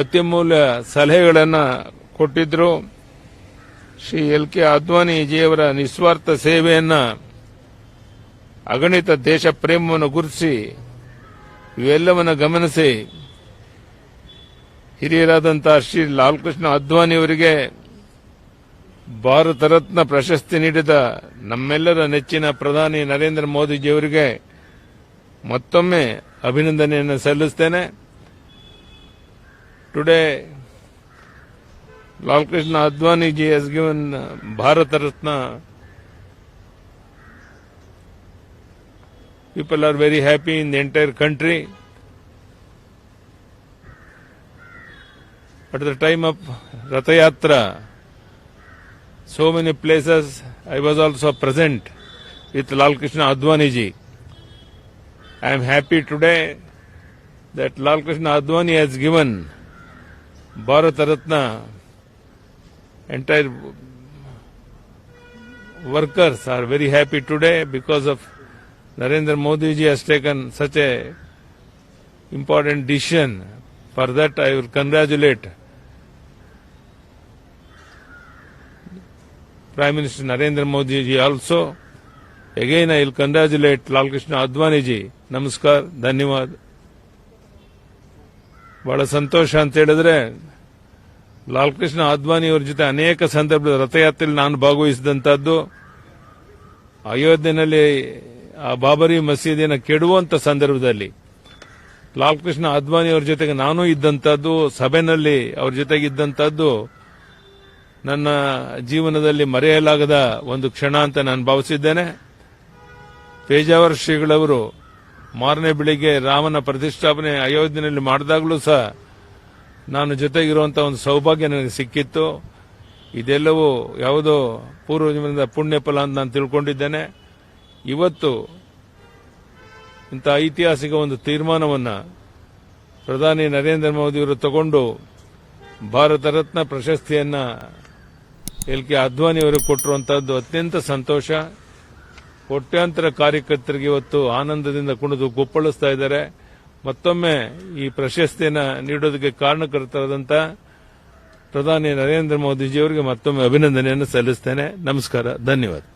ಅತ್ಯಮೂಲ್ಯ ಸಲಹೆಗಳನ್ನು ಕೊಟ್ಟಿದ್ರು. ಶ್ರೀ ಎಲ್ ಕೆ ಅದ್ವಾನಿಜಿಯವರ ನಿಸ್ವಾರ್ಥ ಸೇವೆಯನ್ನು ಅಗಣಿತ ದೇಶ ಪ್ರೇಮವನ್ನು ಗುರುತಿಸಿ, ಇವೆಲ್ಲವನ್ನು ಗಮನಿಸಿ ಹಿರಿಯರಾದಂತಹ ಶ್ರೀ ಲಾಲ್ಕೃಷ್ಣ ಅದ್ವಾನಿಯವರಿಗೆ ಭಾರತ ರತ್ನ ಪ್ರಶಸ್ತಿ ನೀಡಿದ ನಮ್ಮೆಲ್ಲರ ನೆಚ್ಚಿನ ಪ್ರಧಾನಿ ನರೇಂದ್ರ ಮೋದಿಜಿಯವರಿಗೆ ಮತ್ತೊಮ್ಮೆ ಅಭಿನಂದನೆಯನ್ನು Today, Lal Krishna Advani ji has given Bharat Ratna. People are very happy in the entire country. At the time of Ratayatra, so many places I was also present with Lal Krishna Advani ji. I am happy today that Lal Krishna Advani has given Bharat Ratna entire workers are very happy today because of Narendra Modi ji has taken such a important decision for that I will congratulate prime minister Narendra Modi ji also again I will congratulate Lalkrishna Advani ji नमस्कार धन्यवाद ಬಹಳ ಸಂತೋಷ ಅಂತ ಹೇಳಿದ್ರೆ, ಲಾಲ್ಕೃಷ್ಣ ಅದ್ವಾನಿ ಅವರ ಜೊತೆ ಅನೇಕ ಸಂದರ್ಭದಲ್ಲಿ ರಥಯಾತ್ರೆಯಲ್ಲಿ ನಾನು ಭಾಗವಹಿಸಿದಂತಹದ್ದು ಅಯೋಧ್ಯೆಯಲ್ಲಿ ಆ ಬಾಬರಿ ಮಸೀದಿಯನ್ನು ಕೆಡುವಂತ ಸಂದರ್ಭದಲ್ಲಿ, ಲಾಲ್ಕೃಷ್ಣ ಅದ್ವಾನಿ ಅವರ ಜೊತೆಗೆ ನಾನು ಇದ್ದಂಥದ್ದು ಸಭೆನಲ್ಲಿ ಅವ್ರ ಜೊತೆಗೆ ಇದ್ದಂಥದ್ದು ನನ್ನ ಜೀವನದಲ್ಲಿ ಮರೆಯಲಾಗದ ಒಂದು ಕ್ಷಣ ಅಂತ ನಾನು ಭಾವಿಸಿದ್ದೇನೆ. ಪೇಜಾವರ ಶ್ರೀಗಳವರು ಮಾರನೇ ಬೆಳಿಗ್ಗೆ ರಾಮನ ಪ್ರತಿಷ್ಠಾಪನೆ ಅಯೋಧ್ಯೆಯಲ್ಲಿ ಮಾಡಿದಾಗಲೂ ಸಹ ನಾನು ಜೊತೆಗಿರುವಂತಹ ಒಂದು ಸೌಭಾಗ್ಯ ನನಗೆ ಸಿಕ್ಕಿತ್ತು. ಇದೆಲ್ಲವೂ ಯಾವುದೋ ಪೂರ್ವಜರಿಂದ ಪುಣ್ಯ ಫಲ ಅಂತ ನಾನು ತಿಳ್ಕೊಂಡಿದ್ದೇನೆ. ಇವತ್ತು ಇಂಥ ಐತಿಹಾಸಿಕ ಒಂದು ತೀರ್ಮಾನವನ್ನು ಪ್ರಧಾನಿ ನರೇಂದ್ರ ಮೋದಿಯವರು ತಗೊಂಡು ಭಾರತ ರತ್ನ ಪ್ರಶಸ್ತಿಯನ್ನ ಎಲ್ ಕೆ ಅದ್ವಾನಿಯವರು ಕೊಟ್ಟಿರುವಂತಹದ್ದು ಅತ್ಯಂತ ಸಂತೋಷ. ಕೋಟ್ಯಾಂತರ ಕಾರ್ಯಕರ್ತರಿಗೆ ಇವತ್ತು ಆನಂದದಿಂದ ಕುಣಿದು ಗೊಪ್ಪಳಿಸ್ತಾ ಇದ್ದಾರೆ. ಮತ್ತೊಮ್ಮೆ ಈ ಪ್ರಶಸ್ತಿಯನ್ನ ನೀಡೋದಕ್ಕೆ ಕಾರಣಕರ್ತರಾದಂಥ ಪ್ರಧಾನಿ ನರೇಂದ್ರ ಮೋದಿಜಿಯವರಿಗೆ ಮತ್ತೊಮ್ಮೆ ಅಭಿನಂದನೆಯನ್ನು ಸಲ್ಲಿಸ್ತೇನೆ. ನಮಸ್ಕಾರ, ಧನ್ಯವಾದ.